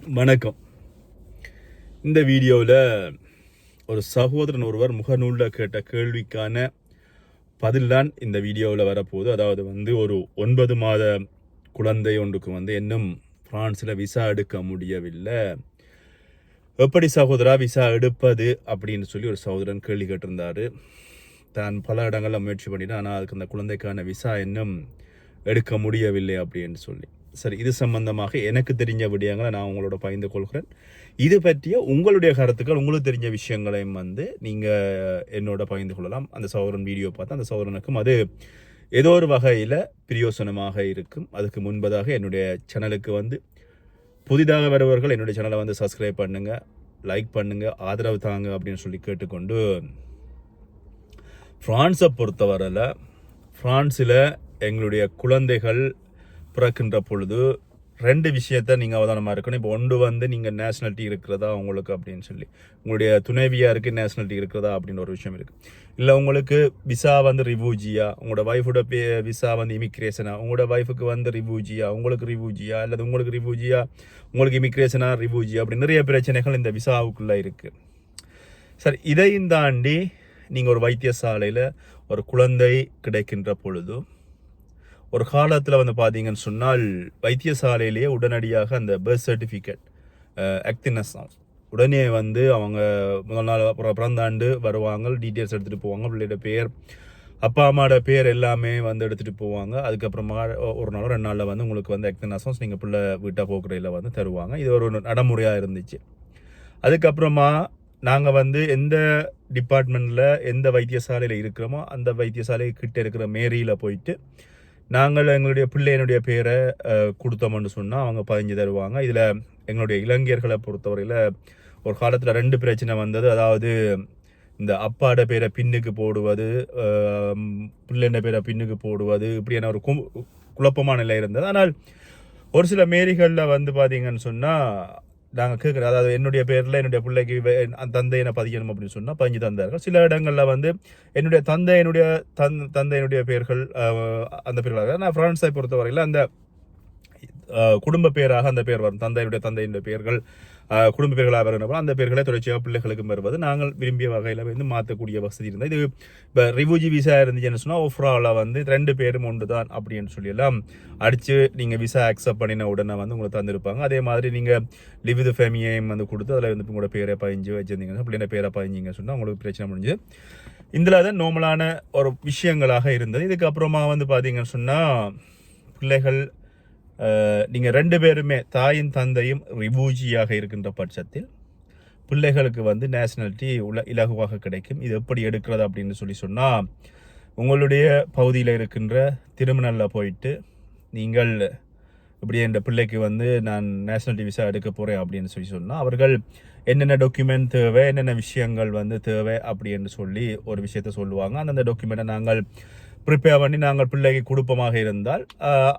வணக்கம். இந்த வீடியோவில் ஒரு சகோதரன் ஒருவர் முகநூலில் கேட்ட கேள்விக்கான பதில்தான் இந்த வீடியோவில் வரப்போகுது. அதாவது வந்து ஒரு ஒன்பது மாத குழந்தை ஒன்றுக்கு வந்து இன்னும் ஃப்ரான்ஸில் விசா எடுக்க முடியவில்லை. எப்படி சகோதரா விசா எடுப்பது அப்படின்னு சொல்லி ஒரு சகோதரன் கேள்வி கேட்டிருந்தார். தான் பல இடங்களில் முயற்சி பண்ணிட்டு ஆனால் அதுக்கு அந்த குழந்தைக்கான விசா இன்னும் எடுக்க முடியவில்லை அப்படின்னு சொல்லி. சரி இது சம்பந்தமாக எனக்கு தெரிஞ்ச விடயங்களை நான் உங்களோட பகிர்ந்து கொள்கிறேன். இது பற்றிய உங்களுடைய கருத்துக்கள் உங்களுக்கு தெரிஞ்ச விஷயங்களையும் வந்து நீங்கள் என்னோட பகிர்ந்து கொள்ளலாம். அந்த சௌரன் வீடியோ பார்த்து அந்த சௌரனுக்கும் அது ஏதோ ஒரு வகையில் பிரியோசனமாக இருக்கும். அதுக்கு முன்பதாக என்னுடைய சேனலுக்கு வந்து புதிதாக வருபவர்கள் என்னுடைய சேனலை வந்து சப்ஸ்கிரைப் பண்ணுங்கள் லைக் பண்ணுங்கள் ஆதரவு தாங்க அப்படின்னு சொல்லி கேட்டுக்கொண்டு ஃப்ரான்ஸை பொறுத்தவரையில் ஃப்ரான்ஸில் எங்களுடைய குழந்தைகள் பிறக்கின்ற பொழுது ரெண்டு விஷயத்த நீங்கள் அவதானமாக இருக்கணும். இப்போ ஒன்று வந்து நீங்கள் நேஷ்னாலிட்டி இருக்கிறதா உங்களுக்கு அப்படின்னு சொல்லி. உங்களுடைய துணைவியாக இருக்குது நேஷ்னாலிட்டி இருக்கிறதா அப்படின்னு ஒரு விஷயம் இருக்குது இல்லை உங்களுக்கு விசா வந்து ரிவூஜியா உங்களோட ஒய்ஃபோட பே விசா வந்து இமிக்ரேஷனா உங்களோட ஒய்ஃபுக்கு வந்து ரிவூஜியா உங்களுக்கு ரிவூஜியா அல்லது உங்களுக்கு ரிவூஜியா உங்களுக்கு இமிக்ரேஷனா ரிவூஜியா அப்படி நிறைய பிரச்சனைகள் இந்த விசாவுக்குள்ளே இருக்குது சார் இதையும் தாண்டி நீங்கள் ஒரு வைத்தியசாலையில் ஒரு குழந்தை கிடைக்கின்ற பொழுது ஒரு காலத்தில் வந்து பார்த்தீங்கன்னு சொன்னால் வைத்தியசாலையிலேயே உடனடியாக அந்த பர்த் சர்டிஃபிகேட் ஆக்டினஸ் உடனே வந்து அவங்க முதல் நாள் அப்புறம் பிறந்தாண்டு வருவாங்க டீட்டெயில்ஸ் எடுத்துகிட்டு போவாங்க பிள்ளையோட பேர் அப்பா அம்மாவோட பேர் எல்லாமே வந்து எடுத்துகிட்டு போவாங்க. அதுக்கப்புறமா ஒரு நாள் ரெண்டு நாளில் வந்து உங்களுக்கு வந்து ஆக்டினஸும் நீங்கள் பிள்ளை வீட்டாக போக்குறையில் வந்து தருவாங்க. இது ஒரு நடைமுறையாக இருந்துச்சு. அதுக்கப்புறமா நாங்கள் வந்து எந்த டிபார்ட்மெண்ட்டில் எந்த வைத்தியசாலையில் இருக்கிறோமோ அந்த வைத்தியசாலை கிட்ட இருக்கிற மேரியில் போயிட்டு நாங்கள் எங்களுடைய பிள்ளையனுடைய பேரை கொடுத்தோம்னு சொன்னால் அவங்க பதிஞ்சு தருவாங்க. இதில் எங்களுடைய இளைஞர்களை பொறுத்தவரையில் ஒரு காலத்தில் ரெண்டு பிரச்சனை வந்தது. அதாவது இந்த அப்பாட பேரை பின்னுக்கு போடுவது பிள்ளைன பேரை பின்னுக்கு போடுவது இப்படியான ஒரு கு குழப்பமான நிலை இருந்தது. ஆனால் ஒரு சில மேரிகளில் வந்து பார்த்தீங்கன்னு சொன்னால் நாங்கள் கேட்குறோம் அதாவது என்னுடைய பேரில் என்னுடைய பிள்ளைக்கு வே- அந்த பதிக்கணும் அப்படின்னு சொன்னால் பதிஞ்சு தந்தார்கள். சில இடங்களில் வந்து என்னுடைய தந்தையினுடைய தந் தந்தையினுடைய பேர்கள் அந்த பேர்களாக. நான் பிரான்ஸை பொறுத்தவரையில் அந்த குடும்ப பேராக அந்த பேர் வரும். தந்தையினுடைய தந்தையினுடைய பேர்கள் குடும்ப பேர்களாக வரணும் அந்த பேர்களை தொடர்ச்சியாக பிள்ளைகளுக்கும் வருவது நாங்கள் விரும்பிய வகையில் வந்து மாற்றக்கூடிய வசதி இருந்தது. இது இப்போ ரிவூஜி விசா இருந்துச்சுன்னு சொன்னால் ஓஃப்ராவில் வந்து ரெண்டு பேரும் ஒன்று தான் அப்படின்னு சொல்லி எல்லாம் அடித்து நீங்கள் விசா அக்செப்ட் பண்ணின உடனே வந்து உங்களுக்கு தந்திருப்பாங்க. அதே மாதிரி நீங்கள் லிவ் த ஃபேமியையும் வந்து கொடுத்து அதில் வந்து உங்களோட பேரை பதிஞ்சு வச்சுருந்தீங்கன்னா பிள்ளைங்க பேரை பதிஞ்சிங்க சொன்னால் உங்களுக்கு பிரச்சனை முடிஞ்சு இதில் தான் நார்மலான ஒரு விஷயங்களாக இருந்தது. இதுக்கப்புறமா வந்து பார்த்தீங்கன்னு சொன்னால் பிள்ளைகள் நீங்கள் ரெண்டு பேருமே தாயும் தந்தையும் ரிவூஜியாக இருக்கின்ற பட்சத்தில் பிள்ளைகளுக்கு வந்து நேஷனாலிட்டி உல இலகுவாக கிடைக்கும். இது எப்படி எடுக்கிறது அப்படின்னு சொல்லி சொன்னால் உங்களுடைய பகுதியில் இருக்கின்ற திருமணலில் போயிட்டு நீங்கள் இப்படி என் பிள்ளைக்கு வந்து நான் நேஷனாலிட்டி விசா எடுக்க போகிறேன் அப்படின்னு சொல்லி சொன்னால் அவர்கள் என்னென்ன டாக்குமெண்ட் தேவை என்னென்ன விஷயங்கள் வந்து தேவை அப்படின்னு சொல்லி ஒரு விஷயத்த சொல்லுவாங்க. அந்தந்த டாக்குமெண்ட்டை நாங்கள் ப்ரிப்பேர் பண்ணி நாங்கள் பிள்ளைக்கு குடும்பமாக இருந்தால்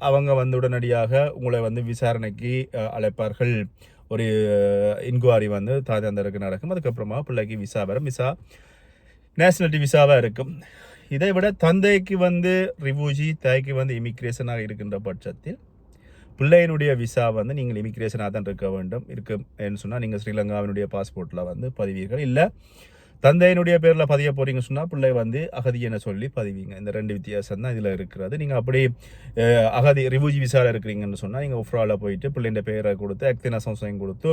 அவங்க வந்து உடனடியாக உங்களை வந்து விசாரணைக்கு அழைப்பார்கள். ஒரு இன்குவாரி வந்து தாஜாந்தருக்கு நடக்கும். அதுக்கப்புறமா பிள்ளைக்கு விசா வரும். விசா நேஷனாலிட்டி விசாவாக இருக்கும். இதை விட தந்தைக்கு வந்து ரிவூஜி தாய்க்கு வந்து இமிக்ரேஷனாக இருக்கின்ற பட்சத்தில் பிள்ளையினுடைய விசா வந்து நீங்கள் இமிக்ரேஷனாக தான் இருக்க வேண்டும். இருக்குன்னு சொன்னால் நீங்கள் ஸ்ரீலங்காவினுடைய பாஸ்போர்ட்டில் வந்து பதிவீர்கள். இல்லை தந்தையினுடைய பேரில் பதிய போகிறீங்க சொன்னால் பிள்ளை வந்து அகதி என சொல்லி பதிவீங்க. இந்த ரெண்டு வித்தியாசம் தான் இதில் இருக்கிறது. நீங்கள் அப்படி அகதி ரிவூஜி விசாவில் இருக்கிறீங்கன்னு சொன்னால் நீங்கள் உஃப்ராவில் போயிட்டு பிள்ளைன்ற பேரை கொடுத்து அக்தினா சம்சயம் கொடுத்து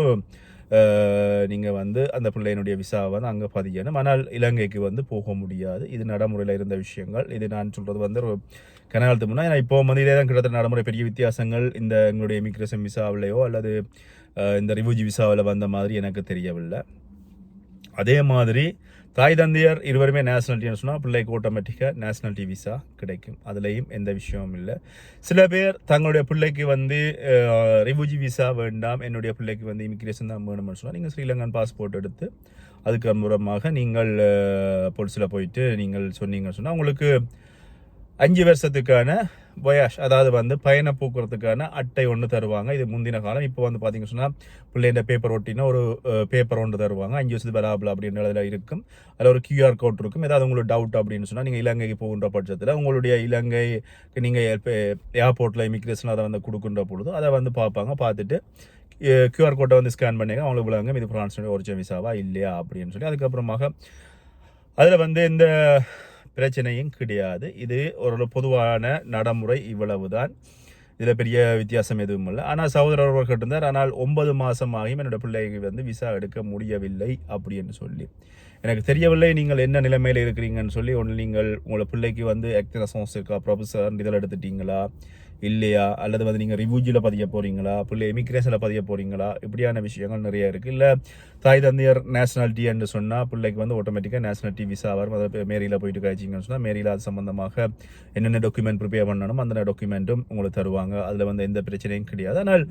நீங்கள் வந்து அந்த பிள்ளையினுடைய விசாவை வந்து அங்கே பதியணும். ஆனால் இலங்கைக்கு வந்து போக முடியாது. இது நடைமுறையில் இருந்த விஷயங்கள். இது நான் சொல்கிறது வந்து ஒரு கனகாலத்துக்கு முன்னா இப்போ வந்து இதே தான் கிட்டத்தட்ட நடைமுறை. பெரிய வித்தியாசங்கள் இந்த எங்களுடைய இமிக்ரேஷன் விசாவிலையோ அல்லது இந்த ரிவூஜி விசாவில் வந்த மாதிரி எனக்கு தெரியவில்லை. அதே மாதிரி தாய் தந்தையர் இருவருமே நேஷனாலிட்டின்னு சொன்னால் பிள்ளைக்கு ஆட்டோமேட்டிக்காக நேஷனாலிட்டி விசா கிடைக்கும். அதுலேயும் எந்த விஷயமும் இல்லை. சில பேர் தங்களுடைய பிள்ளைக்கு வந்து ரிவூஜி விசா வேண்டாம் என்னுடைய பிள்ளைக்கு வந்து இமிக்ரேஷன் தான் வேணும்னு சொன்னால் நீங்கள் ஸ்ரீலங்கன் பாஸ்போர்ட் எடுத்து அதுக்கு மூலமாக நீங்கள் பொலிசில் போயிட்டு நீங்கள் சொன்னீங்கன்னு சொன்னால் உங்களுக்கு அஞ்சு வருஷத்துக்கான பொயாஷ் அதாவது வந்து பயண போக்குறதுக்கான அட்டை ஒன்று தருவாங்க. இது முந்தின காலம். இப்போ வந்து பார்த்தீங்க சொன்னால் பிள்ளைங்க பேப்பர் ஒட்டினா ஒரு பேப்பர் ஒன்று தருவாங்க. அஞ்சு வருஷத்து பலாபிள் அப்படின்ற அதில் இருக்கும். அதில் ஒரு கியூஆர் கோட் இருக்கும். ஏதாவது உங்களுக்கு டவுட் அப்படின்னு சொன்னால் நீங்கள் இலங்கைக்கு போகின்ற பட்சத்தில் உங்களுடைய இலங்கைக்கு நீங்கள் ஏர்போர்ட்டில் இமிக்ரேஷன் அதை வந்து கொடுக்குன்ற பொழுது அதை வந்து பார்ப்பாங்க. பார்த்துட்டு கியூஆர் கோட்டை வந்து ஸ்கேன் பண்ணிங்க அவங்களுக்கு விளங்கும். இது ஃப்ரான்ஸுடைய ஒரிஜினல் விசாவா இல்லையா அப்படின்னு சொல்லி. அதுக்கப்புறமாக அதில் வந்து இந்த பிரச்சனையும் கிடையாது. இது ஒரு பொதுவான நடைமுறை இவ்வளவு தான் இதில் பெரிய வித்தியாசம் எதுவும் இல்லை. ஆனால் சகோதரர் இருந்தார் ஆனால் ஒன்பது மாதம் ஆகியும் என்னோட பிள்ளைக்கு வந்து விசா எடுக்க முடியவில்லை அப்படின்னு சொல்லி. எனக்கு தெரியவில்லை நீங்கள் என்ன நிலைமையில் இருக்கிறீங்கன்னு சொல்லி ஒன்று நீங்கள் உங்களை பிள்ளைக்கு வந்து ஆக்டினசன்ஸ் இருக்கா? ப்ரொஃபஸர் இதில் எடுத்துட்டீங்களா? இல்லையா? அல்லது வந்து நீங்கள் ரிவ்யூஜில் பதிய போகிறீங்களா பிள்ளை எமிக்ரேஷனில் பதிய போகிறீங்களா இப்படியான விஷயங்கள் நிறைய இருக்குது இல்லை தாய் தந்தையர் நேஷனாலிட்டின்னு சொன்னால் பிள்ளைக்கு வந்து ஆட்டோமேட்டிக்காக நேஷனாலிட்டி விசா வரும். அதை மேரியில் போயிட்டு காய்ச்சிங்கன்னு சொன்னால் மேரியில் அது சம்மந்தமாக என்னென்ன டாக்குமெண்ட் ப்ரிப்பேர் பண்ணணும் அந்த டாக்குமெண்ட்டும் உங்களுக்கு தருவாங்க. அதில் வந்து எந்த பிரச்சனையும் கிடையாது. ஆனால்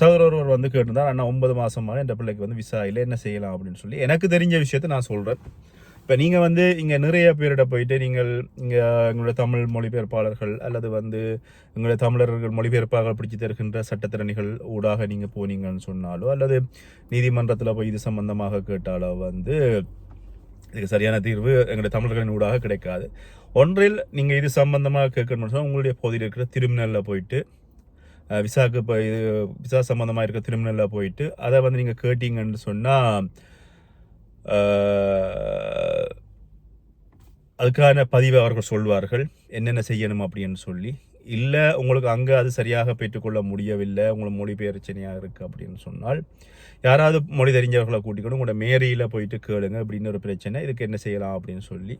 சகோதரர் ஒருவர் வந்து கேட்டிருந்தார் ஆனால் ஒன்பது மாதமாக என் பிள்ளைக்கு வந்து விசா இல்லை என்ன செய்யலாம்? அப்படின்னு சொல்லி. எனக்கு தெரிஞ்ச விஷயத்தை நான் சொல்கிறேன் இப்போ நீங்கள் வந்து இங்கே நிறைய பேரிட போயிட்டு நீங்கள் இங்கே எங்களுடைய தமிழ் மொழிபெயர்ப்பாளர்கள் அல்லது வந்து எங்களுடைய தமிழர்கள் மொழிபெயர்ப்பாக பிடிச்சி தருகின்ற சட்டத்திறனிகள் ஊடாக நீங்கள் போனீங்கன்னு சொன்னாலோ அல்லது நீதிமன்றத்தில் போய் இது சம்பந்தமாக கேட்டாலோ வந்து இதுக்கு சரியான தீர்வு எங்களுடைய தமிழர்களின் ஊடாக கிடைக்காது. ஒன்றில் நீங்கள் இது சம்பந்தமாக கேட்கணும்னு சொன்னால் உங்களுடைய பகுதியில் இருக்கிற திருமணலில் போயிட்டு விசாக்கு இப்போ இது விசா சம்மந்தமாக இருக்கிற திருமணலில் போயிட்டு அதை வந்து நீங்கள் கேட்டீங்கன்னு சொன்னால் அதுக்கான பதிவை அவர்கள் சொல்வார்கள். என்னென்ன செய்யணும் அப்படின்னு சொல்லி. இல்லை உங்களுக்கு அங்கே அது சரியாக பெற்றுக்கொள்ள முடியவில்லை உங்களுக்கு மொழி பிரச்சனையாக இருக்குது அப்படின்னு சொன்னால் யாராவது மொழி தெரிஞ்சவர்களை கூட்டிக்கணும் உங்களோட மேரியில் போயிட்டு கேளுங்க அப்படின்னு ஒரு பிரச்சனை இதுக்கு என்ன செய்யலாம் அப்படின்னு சொல்லி.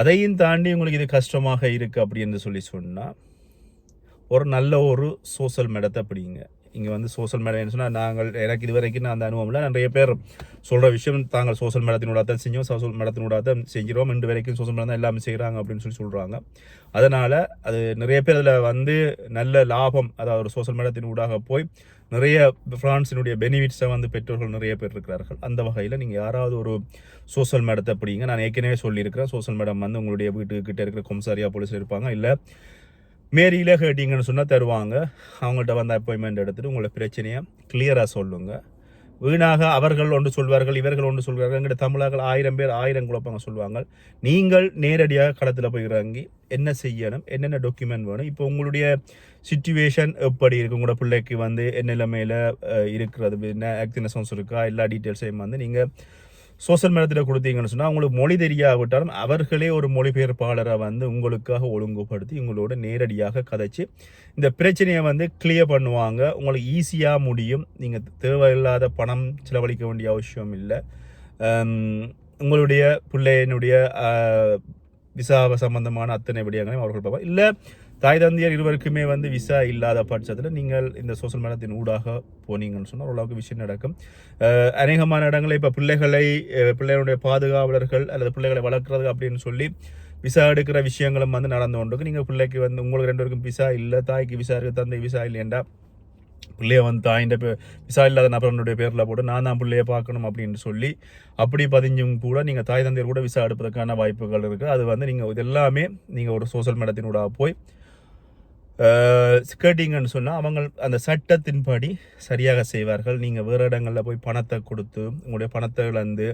அதையும் தாண்டி உங்களுக்கு இது கஷ்டமாக இருக்குது அப்படின்னு சொல்லி சொன்னால் ஒரு நல்ல ஒரு சோஷியல் மெடத்தை பிடிங்க. இங்கே வந்து சோஷியல் மீடியா சொன்னால் நாங்கள் எனக்கு இது வரைக்கும் நான் அந்த அனுபவம் இல்லை நிறைய பேர் சொல்கிற விஷயம் தாங்கள் சோஷியல் மீடியத்தினூடாக தான் செஞ்சோம். சோசியல் மீடியத்தினூடாக தான் செஞ்சிரோம் இன்று வரைக்கும் சோசியல் மீடியா தான் எல்லாமே செய்கிறாங்க அப்படின்னு சொல்லி சொல்கிறாங்க அதனால் அது நிறைய பேர் அதில் வந்து நல்ல லாபம் அதாவது ஒரு சோஷியல் மீடியத்தின் ஊடாக போய் நிறைய ஃப்ரான்ஸினுடைய பெனிஃபிட்ஸை வந்து பெற்றோர்கள் நிறைய பேர் இருக்கிறார்கள். அந்த வகையில் நீங்கள் யாராவது ஒரு சோஷியல் மேடத்தை அப்படிங்க நான் ஏற்கனவே சொல்லியிருக்கிறேன். சோஷியல் மேடம் வந்து உங்களுடைய வீட்டுக்கிட்ட இருக்கிற கொம்சாரியா போலீஸ் இருப்பாங்க. இல்லை மேரியில் கேட்டிங்கன்னு சொன்னால் தருவாங்க. அவங்கள்ட்ட வந்து அப்பாயின்மெண்ட் எடுத்துட்டு உங்களோட பிரச்சனையை கிளியராக சொல்லுங்க. வீணாக அவர்கள் ஒன்று சொல்வார்கள் இவர்கள் ஒன்று சொல்வார்கள். எங்கிட்ட தமிழர்கள் ஆயிரம் பேர் ஆயிரம் குழப்பங்க சொல்லுவாங்க. நீங்கள் நேரடியாக களத்தில் போய் இறங்கி என்ன செய்யணும் என்னென்ன டாக்குமெண்ட் வேணும் இப்போ உங்களுடைய சுச்சுவேஷன் எப்படி இருக்கு? உங்களோட பிள்ளைக்கு வந்து என்ன நிலைமையில் இருக்கிறது? என்ன ஆக்டினசன்ஸ் இருக்கா? எல்லா டீட்டெயில்ஸையும் வந்து நீங்கள் சோஷியல் மீடியத்தில் கொடுத்தீங்கன்னு சொன்னால் உங்களுக்கு மொழி தெரியாவிட்டாலும் அவர்களே ஒரு மொழிபெயர்ப்பாளரை வந்து உங்களுக்காக ஒழுங்குபடுத்தி உங்களோட நேரடியாக கதைச்சு இந்த பிரச்சனையை வந்து கிளியர் பண்ணுவாங்க. உங்களுக்கு ஈஸியாக முடியும். நீங்கள் தேவையில்லாத பணம் செலவழிக்க வேண்டிய அவசியம் இல்லை. உங்களுடைய பிள்ளையினுடைய விசா சம்பந்தமான அத்தனை விடயங்களையும் அவர்கள் பார்ப்பாங்க. இல்லை தாய் தந்தையர் இருவருக்குமே வந்து விசா இல்லாத பட்சத்தில் நீங்கள் இந்த சோஷியல் மீடியத்தின் ஊடாக போனீங்கன்னு சொன்னால் ஓரளவுக்கு விஷயம் நடக்கும். அநேகமான இடங்களில் இப்போ பிள்ளைகளை பிள்ளைகளுடைய பாதுகாவலர்கள் அல்லது பிள்ளைகளை வளர்க்குறது அப்படின்னு சொல்லி விசா எடுக்கிற விஷயங்களும் வந்து நடந்து கொண்டு நீங்கள் பிள்ளைக்கு வந்து உங்களுக்கு ரெண்டு பேருக்கும் விசா இல்லை தாய்க்கு விசா இருக்குது தந்தை விசா இல்லையண்டா பிள்ளைய வந்து தாயின் விசா இல்லாத நபரனுடைய பேரில் போட்டு நான் தான் பிள்ளைய பார்க்கணும் அப்படின்னு சொல்லி அப்படி பதிஞ்சும் கூட நீங்கள் தாய் தந்தையர் கூட விசா எடுப்பதற்கான வாய்ப்புகள் இருக்குது அது வந்து நீங்கள் இது எல்லாமே நீங்கள் ஒரு சோஷியல் மீடியத்தினூடாக போய் கேட்டீங்கன்னு சொன்னால் அவங்க அந்த சட்டத்தின்படி சரியாக செய்வார்கள். நீங்கள் வேறு இடங்களில் போய் பணத்தை கொடுத்து உங்களுடைய பணத்தை இழந்து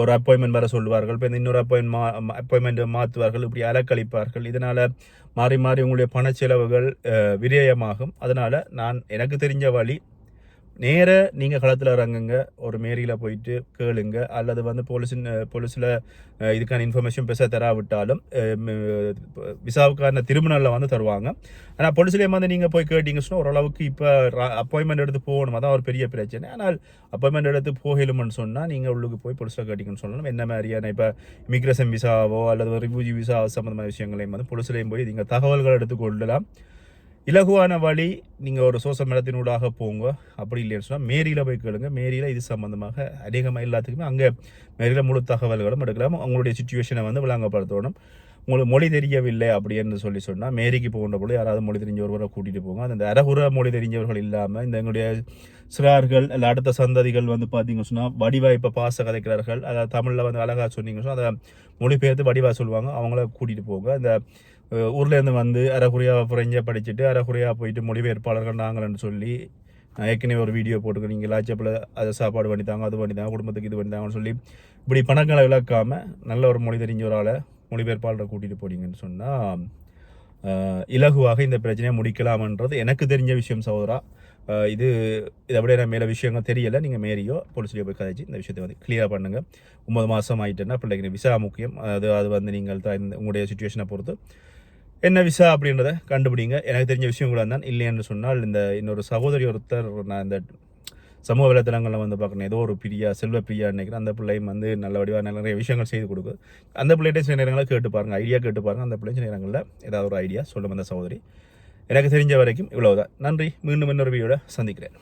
ஒரு அப்பாயின்மெண்ட் வர சொல்லுவார்கள். இப்போ இன்னொரு அப்பாயின்ட் மா அப்பாயின்மெண்ட்டை மாற்றுவார்கள் இப்படி அலக்கழிப்பார்கள். இதனால் மாறி மாறி உங்களுடைய பண செலவுகள் விரயமாகும். அதனால் நான் எனக்கு தெரிஞ்ச வழி நேர நீங்கள் களத்தில் இறங்குங்க. ஒரு மேரியில் போயிட்டு கேளுங்க. அல்லது வந்து போலீஸின் போலீஸில் இதுக்கான இன்ஃபர்மேஷன் பெருசாக தராவிட்டாலும் விசாவுக்கான திருமணலில் வந்து தருவாங்க. ஆனால் போலீஸ்லேயும் வந்து நீங்கள் போய் கேட்டிங்கன்னா ஓரளவுக்கு இப்போ அப்பாயின்மெண்ட் எடுத்து போகணும். அதான் ஒரு பெரிய பிரச்சனை. ஆனால் அப்பாயின்மெண்ட் எடுத்து போகலும்னு சொன்னால் நீங்கள் உள்ளுக்கு போய் போலீஸில் கேட்டிங்கன்னு சொல்லணும். என்ன மாதிரியான இப்போ இமிக்ரேஷன் விசாவோ அல்லது ரிஃப்யூஜி விசா சம்மந்தமான விஷயங்களையும் வந்து போலீஸ்லேயும் போய் நீங்கள் தகவல்கள் எடுத்துக்கொள்ளலாம். இலகுவான வழி நீங்கள் ஒரு சோசியல் மீடியத்தினூடாக போங்க. அப்படி இல்லைன்னு சொன்னால் மேரியில் போய் கேளுங்க. மேரியில் இது சம்மந்தமாக அதிகமாக எல்லாத்துக்குமே அங்கே மேரியில் முழு தகவல்களும் எடுக்கலாம். உங்களுடைய சுச்சுவேஷனை வந்து விளங்கப்படுத்தணும். உங்களுக்கு மொழி தெரியவில்லை அப்படின்னு சொல்லி சொன்னால் மேரிக்கு போகின்ற பொழுது யாராவது மொழி தெரிஞ்சவர்களை கூட்டிகிட்டு போங்க. அந்த அரகுற மொழி தெரிஞ்சவர்கள் இல்லாமல் இந்த எங்களுடைய சிறார்கள் இல்லை அடுத்த சந்ததிகள் வந்து பார்த்தீங்க சொன்னால் வடிவாய்ப்பை இப்போ பாச கதைக்கிறார்கள். அதாவது தமிழில் வந்து அழகாக சொன்னீங்க சொன்னால் அதை மொழிபெயர்த்து வடிவாக சொல்லுவாங்க. அவங்கள கூட்டிகிட்டு போங்க. இந்த ஊர்லேருந்து வந்து அரைக்குறையாக ஃப்ரெஞ்சை படிச்சுட்டு அரைக்குறையாக போயிட்டு மொழிபெயர்ப்பாளர்கள் நாங்கள்னு சொல்லி நான் ஏற்கனவே ஒரு வீடியோ போட்டுக்கணும் நீங்கள் லாச்சப்பில் அதை சாப்பாடு பண்ணி தாங்க அது பண்ணி தாங்க குடும்பத்துக்கு இது பண்ணி தாங்கன்னு சொல்லி இப்படி பணங்களை விளக்காமல் நல்ல ஒரு மொழி தெரிஞ்ச ஒரு ஆளை மொழிபெயர்ப்பாளரை கூட்டிகிட்டு போனீங்கன்னு சொன்னால் இலகுவாக இந்த பிரச்சனையை முடிக்கலாம்ன்றது எனக்கு தெரிஞ்ச விஷயம் சகோதரா. இது இதை விட எனக்கு மேலே விஷயங்கள் தெரியலை. நீங்கள் மேரியோ போலீஸ்லேயோ போய் கதைச்சு இந்த விஷயத்தை வந்து கிளியர் பண்ணுங்கள் ஒம்பது மாதம் ஆகிட்டுன்னா பிள்ளைக்கு விசா முக்கியம். அது அது வந்து நீங்கள் இந்த உங்களுடைய சுச்சுவேஷனை பொறுத்து என்ன விசா அப்படின்றத கண்டுபிடிங்க. எனக்கு தெரிஞ்ச விஷயம் கூட இருந்தால் இல்லைன்னு சொன்னால் இந்த இன்னொரு சகோதரி ஒருத்தர் நான் இந்த சமூக வலைத்தளங்களில் வந்து பார்க்கணும். ஏதோ ஒரு பிரியா செல்வ பிரியா நினைக்கிறேன். அந்த பிள்ளையும் வந்து நல்ல வடிவாக நிறைய விஷயங்கள் செய்து கொடுக்குது. அந்த பிள்ளைகிட்ட சில நேரங்களில் கேட்டு பாருங்கள் ஐடியா கேட்டு பாருங்க. அந்த பிள்ளை சில நேரங்களில் ஏதாவது ஒரு ஐடியா சொல்லும் அந்த சகோதரி. எனக்கு தெரிஞ்ச வரைக்கும் இவ்வளோதான் நன்றி. மீண்டும் இன்னொரு வீடியோட சந்திக்கிறேன்.